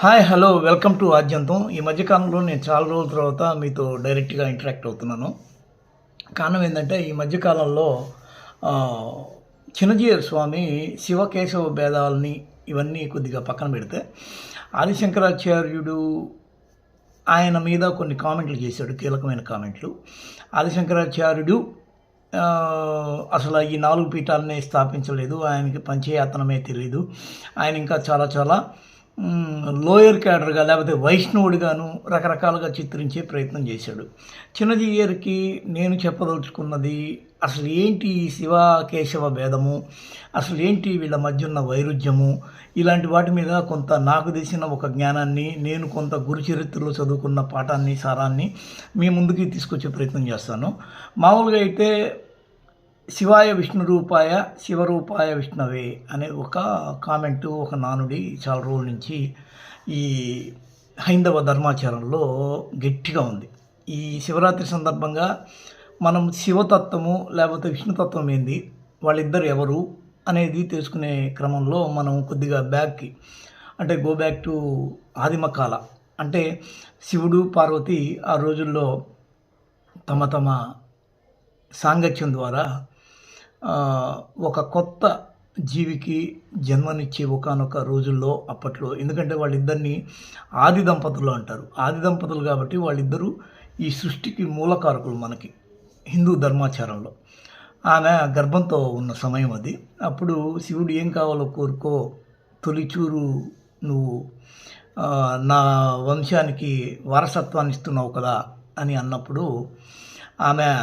Hi hello welcome to ఆద్యంతం ఈ మధ్యకాలంలో నేను చాలా రోజుల తర్వాత మీతో డైరెక్ట్గా ఇంటరాక్ట్ అవుతున్నాను. కారణం ఏంటంటే ఈ మధ్యకాలంలో చిన్నజీయర్ స్వామి శివకేశవ భేదాలని ఇవన్నీ కొద్దిగా పక్కన పెడితే ఆదిశంకరాచార్యుడు ఆయన మీద కొన్ని కామెంట్లు చేశాడు కీలకమైన కామెంట్లు. ఆదిశంకరాచార్యుడు అసలు ఈ నాలుగు పీఠాలనే స్థాపించలేదు ఆయనకి పంచయాతనమే తెలియదు ఆయన ఇంకా చాలా చాలా లోయర్ క్యాడర్గా లేకపోతే వైష్ణవుడిగాను రకరకాలుగా చిత్రించే ప్రయత్నం చేశాడు. చిన్నజీయర్కి నేను చెప్పదలుచుకున్నది అసలు ఏంటి శివ కేశవ భేదము? అసలు ఏంటి వీళ్ళ మధ్య ఉన్న వైరుధ్యము? ఇలాంటి వాటి మీద కొంత నాకు తెలిసిన ఒక జ్ఞానాన్ని నేను కొంత గురు చరిత్రలో చదువుకున్న పాఠాన్ని సారాన్ని మీ ముందుకి తీసుకొచ్చే ప్రయత్నం చేస్తాను. మామూలుగా అయితే శివాయ విష్ణు రూపాయ శివరూపాయ విష్ణవే అనే ఒక కామెంటు ఒక నానుడి చాలా రోజుల నుంచి ఈ హైందవ ధర్మాచారంలో గట్టిగా ఉంది. ఈ శివరాత్రి సందర్భంగా మనం శివతత్వము లేకపోతే విష్ణుతత్వం ఏంది వాళ్ళిద్దరు ఎవరు అనేది తెలుసుకునే క్రమంలో మనం కొద్దిగా బ్యాక్కి అంటే గో బ్యాక్ టు ఆదిమకాల అంటే శివుడు పార్వతి ఆ రోజుల్లో తమ తమ సాంగత్యం ద్వారా ఒక కొత్త జీవికి జన్మనిచ్చే ఒకనొక రోజుల్లో అప్పట్లో. ఎందుకంటే వాళ్ళిద్దరిని ఆది దంపతులు అంటారు. ఆది దంపతులు కాబట్టి వాళ్ళిద్దరూ ఈ సృష్టికి మూలకారకులు మనకి హిందూ ధర్మాచారంలో. ఆమె గర్భంతో ఉన్న సమయం అది. అప్పుడు శివుడు ఏం కావాలో కోరుకో తొలిచూరు నువ్వు నా వంశానికి వారసత్వాన్ని ఇస్తున్నావు కదా అని అన్నప్పుడు ఆమె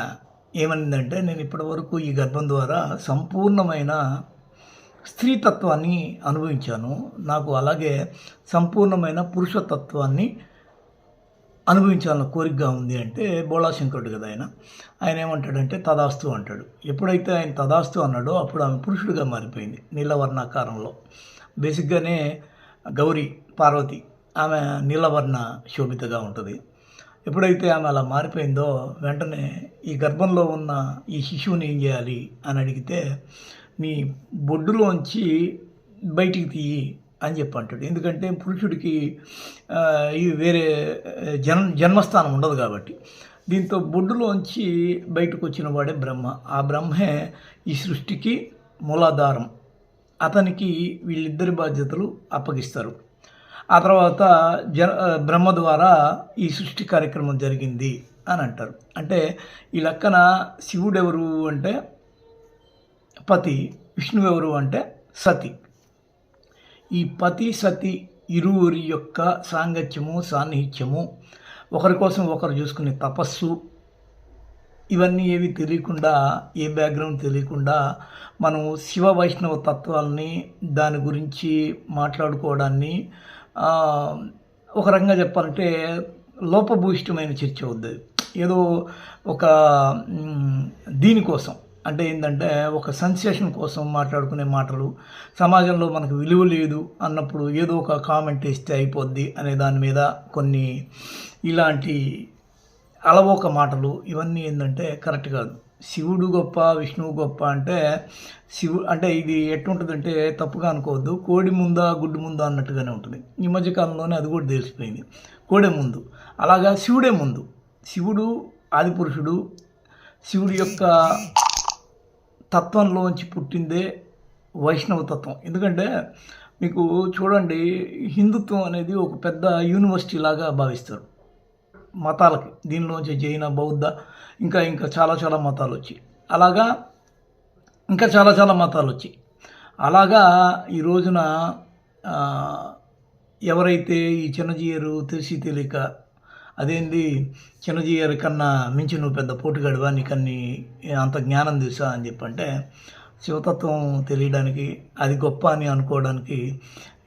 ఏమనిందంటే నేను ఇప్పటి వరకు ఈ గర్భం ద్వారా సంపూర్ణమైన స్త్రీతత్వాన్ని అనుభవించాను. నాకు అలాగే సంపూర్ణమైన పురుషతత్వాన్ని అనుభవించాలన్న కోరికగా ఉంది అంటే బోళాశంకరుడు కదా ఆయన. ఆయన ఏమంటాడంటే తదాస్తు అంటాడు. ఎప్పుడైతే ఆయన తదాస్తు అన్నాడో అప్పుడు ఆమె పురుషుడిగా మారిపోయింది నీలవర్ణాకారంలో. బేసిక్గానే గౌరీ పార్వతి ఆమె నీలవర్ణ శోభితగా ఉంటుంది. ఎప్పుడైతే ఆమె అలా మారిపోయిందో వెంటనే ఈ గర్భంలో ఉన్న ఈ శిశువుని ఏం చేయాలి అని అడిగితే నీ బొడ్డులోంచి బయటికి తీయి అని చెప్పి అంటాడు ఎందుకంటే పురుషుడికి ఇది వేరే జన్ జన్మస్థానం ఉండదు కాబట్టి. దీంతో బొడ్డులోంచి బయటకు వచ్చిన వాడే బ్రహ్మ. ఆ బ్రహ్మే ఈ సృష్టికి మూలాధారం. అతనికి వీళ్ళిద్దరి బాధ్యతలు అప్పగిస్తారు. ఆ తర్వాత జ బ్రహ్మ ద్వారా ఈ సృష్టి కార్యక్రమం జరిగింది అని అంటారు. అంటే ఈ లెక్కన శివుడు ఎవరు అంటే పతి విష్ణువు ఎవరు అంటే సతి. ఈ పతి సతి ఇరువురి యొక్క సాంగత్యము సాన్నిహిత్యము ఒకరి కోసం ఒకరు చూసుకునే తపస్సు ఇవన్నీ ఏవి తెలియకుండా ఏ బ్యాక్గ్రౌండ్ తెలియకుండా మనం శివ వైష్ణవ తత్వాలని దాని గురించి మాట్లాడుకోవడాన్ని ఒక రకంగా చెప్పాలంటే లోపభూయిష్టమైన చర్చ అవుద్ది ఏదో ఒక దీనికోసం. అంటే ఏంటంటే ఒక సెన్సేషన్ కోసం మాట్లాడుకునే మాటలు. సమాజంలో మనకు విలువ లేదు అన్నప్పుడు ఏదో ఒక కామెంట్ ఇస్తే అయిపోద్ది అనే దాని మీద కొన్ని ఇలాంటి అలవోక మాటలు. ఇవన్నీ ఏంటంటే కరెక్ట్ కాదు. శివుడు గొప్ప విష్ణువు గొప్ప అంటే శివు అంటే ఇది ఎట్టుంటుందంటే తప్పుగా అనుకోవద్దు. కోడి ముందా గుడ్డు ముందా అన్నట్టుగానే ఉంటుంది. ఈ మధ్యకాలంలోనే అది కూడా తెలిసిపోయింది. కోడే ముందు. అలాగా శివుడే ముందు. శివుడు ఆదిపురుషుడు. శివుడి యొక్క తత్వంలోంచి పుట్టిందే వైష్ణవ తత్వం ఎందుకంటే మీకు చూడండి హిందుత్వం అనేది ఒక పెద్ద యూనివర్సిటీ లాగా భావిస్తారు. మతాలకి దీనిలోంచి జైన బౌద్ధ ఇంకా ఇంకా చాలా చాలా మతాలు వచ్చాయి అలాగా ఇంకా చాలా చాలా మతాలు వచ్చాయి అలాగా ఈ రోజున ఎవరైతే ఈ చిన్నజీయరు తెలిసి తెలియక అదేంది చిన్నజీయరు కన్నా మించి నువ్వు పెద్ద పోటుగాడివా నీకన్ని అంత జ్ఞానం తెలుసా అని చెప్పంటే శివతత్వం తెలియడానికి అది గొప్ప అని అనుకోవడానికి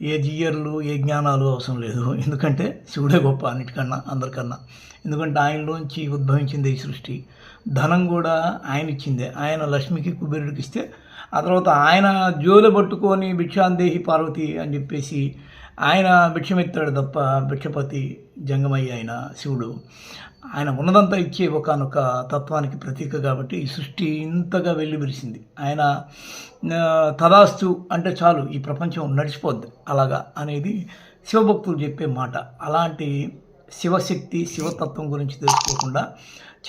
ఏ జియర్లు ఏ జ్ఞానాలు అవసరం లేదు. ఎందుకంటే శివుడే గొప్ప అన్నిటికన్నా అందరికన్నా. ఎందుకంటే ఆయనలోంచి ఉద్భవించింది ఈ సృష్టి. ధనం కూడా ఆయన ఇచ్చిందే ఆయన లక్ష్మికి కుబేరుడికి ఇస్తే ఆ తర్వాత ఆయన జోలు పట్టుకొని భిక్షాందేహి పార్వతి అని చెప్పేసి ఆయన భిక్షమెత్తాడు తప్ప భిక్షపతి జంగమయ్య ఆయన శివుడు. ఆయన ఉన్నదంతా ఇచ్చే ఒకనొక తత్వానికి ప్రతీక కాబట్టి ఈ సృష్టి ఇంతగా వెళ్ళిబిరిసింది ఆయన తదాస్తు అంటే చాలు ఈ ప్రపంచం నడిచిపోద్ది అలాగా అనేది శివభక్తులు చెప్పే మాట. అలాంటి శివశక్తి శివతత్వం గురించి తెలుసుకోకుండా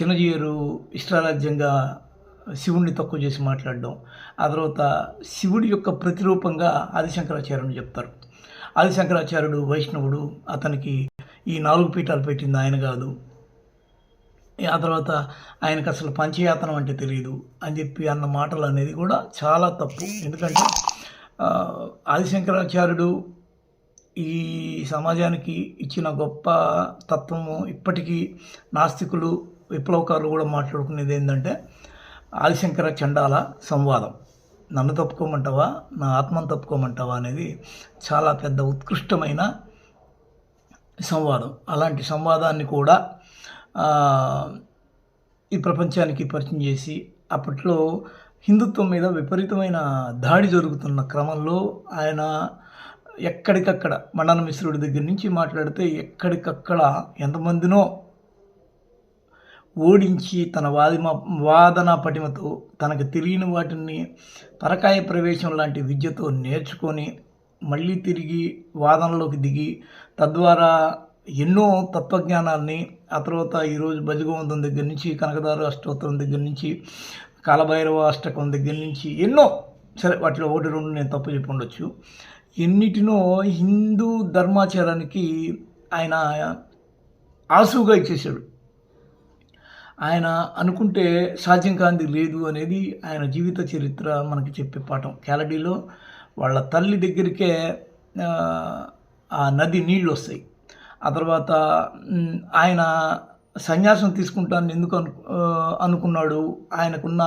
చిన్నజీయరు ఇష్టారాజ్యంగా శివుణ్ణి తక్కువ చేసి మాట్లాడడం ఆ తర్వాత శివుడి యొక్క ప్రతిరూపంగా ఆదిశంకరాచార్యుని చెప్తారు. ఆదిశంకరాచార్యుడు వైష్ణవుడు అతనికి ఈ నాలుగు పీఠాలు పెట్టింది ఆయన కాదు. ఆ తర్వాత ఆయనకు అసలు పంచయాతనం అంటే తెలియదు అని చెప్పి అన్న మాటలు అనేది కూడా చాలా తప్పు. ఎందుకంటే ఆదిశంకరాచార్యుడు ఈ సమాజానికి ఇచ్చిన గొప్ప తత్వము ఇప్పటికీ నాస్తికులు విప్లవకారులు కూడా మాట్లాడుకునేది ఏంటంటే ఆదిశంకర చండాల సంవాదం. నన్ను తప్పుకోమంటావా? నా ఆత్మను తప్పుకోమంటావా? అనేది చాలా పెద్ద ఉత్కృష్టమైన సంవాదం. అలాంటి సంవాదాన్ని కూడా ఈ ప్రపంచానికి పరిచయం చేసి అప్పట్లో హిందుత్వం మీద విపరీతమైన దాడి జరుగుతున్న క్రమంలో ఆయన ఎక్కడికక్కడ మండన మిశ్రుడి దగ్గర నుంచి మాట్లాడితే ఎక్కడికక్కడ ఎంతమందినో ఓడించి తన వాదిమ వాదన పటిమతో తనకు తెలియని వాటిని పరకాయ ప్రవేశం లాంటి విద్యతో నేర్చుకొని మళ్ళీ తిరిగి వాదనలోకి దిగి తద్వారా ఎన్నో తత్వజ్ఞానాన్ని ఆ తర్వాత ఈరోజు భజగోవంతం దగ్గర నుంచి కనకదారు అష్టోత్తరం దగ్గర నుంచి కాలభైరవ అష్టకం దగ్గర నుంచి ఎన్నో సరే వాటిలో ఒకటి రెండు నేను తప్పు చెప్పి ఉండొచ్చు. ఎన్నిటినో హిందూ ధర్మాచారానికి ఆయన ఆసుగా ఇచ్చేసాడు ఆయన అనుకుంటే సాధ్యం కాంది లేదు అనేది ఆయన జీవిత చరిత్ర మనకి చెప్పే పాఠం. క్యాలడీలో వాళ్ళ తల్లి దగ్గరికే ఆ, నది నీళ్ళు వస్తాయి. ఆ తర్వాత ఆయన సన్యాసం తీసుకుంటాను ఎందుకు అను అనుకున్నాడు? ఆయనకున్న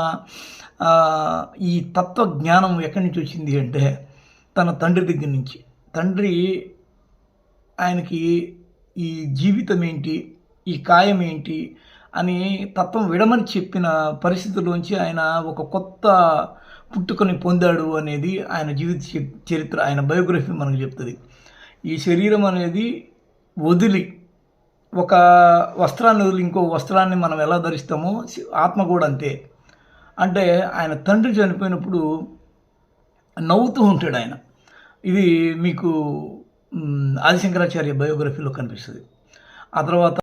ఈ తత్వ జ్ఞానం ఎక్కడి నుంచి వచ్చింది అంటే తన తండ్రి దగ్గర నుంచి. తండ్రి ఆయనకి ఈ జీవితం ఏంటి ఈ కాయం ఏంటి అని తత్వం విడమని చెప్పిన పరిస్థితుల్లోంచి ఆయన ఒక కొత్త పుట్టుకొని పొందాడు అనేది ఆయన జీవిత చరిత్ర ఆయన బయోగ్రఫీ మనకు చెప్తుంది. ఈ శరీరం అనేది వదిలి ఒక వస్త్రాన్ని వదిలి ఇంకో వస్త్రాన్ని మనం ఎలా ధరిస్తామో ఆత్మ కూడా అంతే. అంటే ఆయన తండ్రి చనిపోయినప్పుడు నవ్వుతూ ఉంటాడు ఆయన. ఇది మీకు ఆదిశంకరాచార్య బయోగ్రఫీలో కనిపిస్తుంది. ఆ తర్వాత